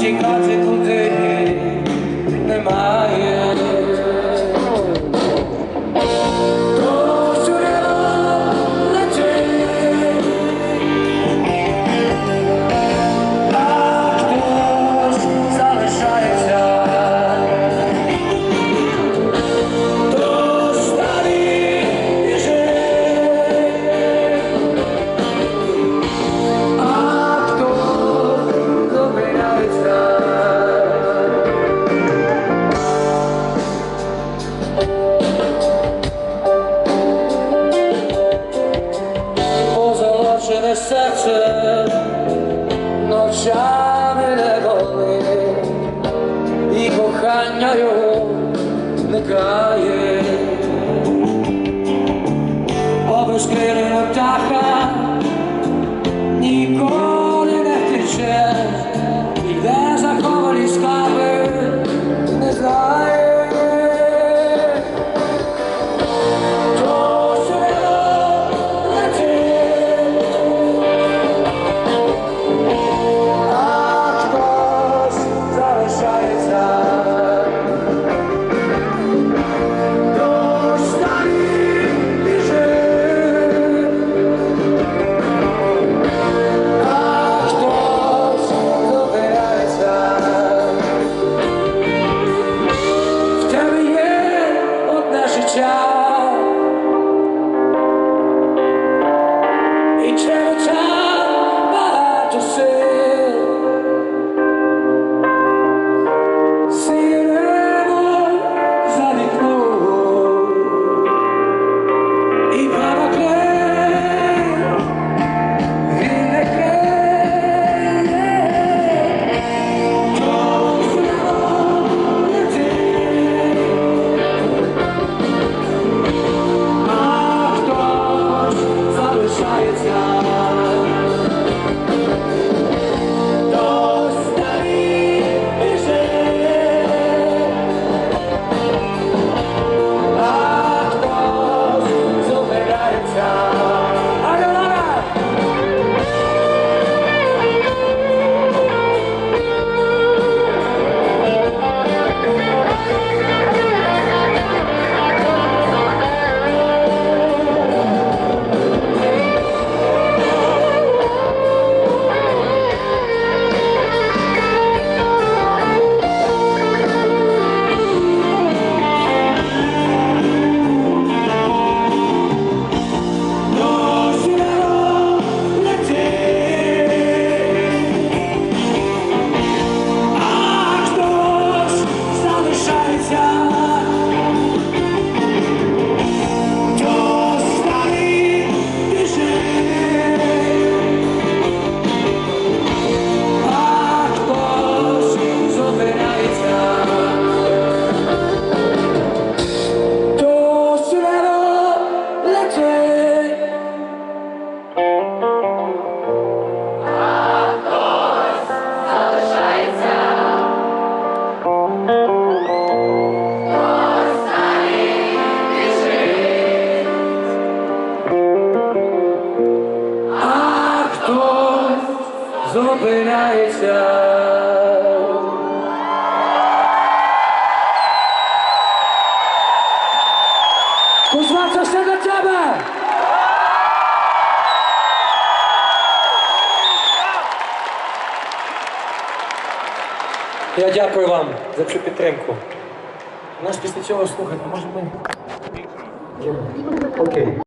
Ci każdy kudy, nie ma. gaje Owe skryny of daka tchau. зупиняється. Кузьма, це все для тебе! Я дякую вам за цю підтримку. У нас після цього слухати, може ми... Окей.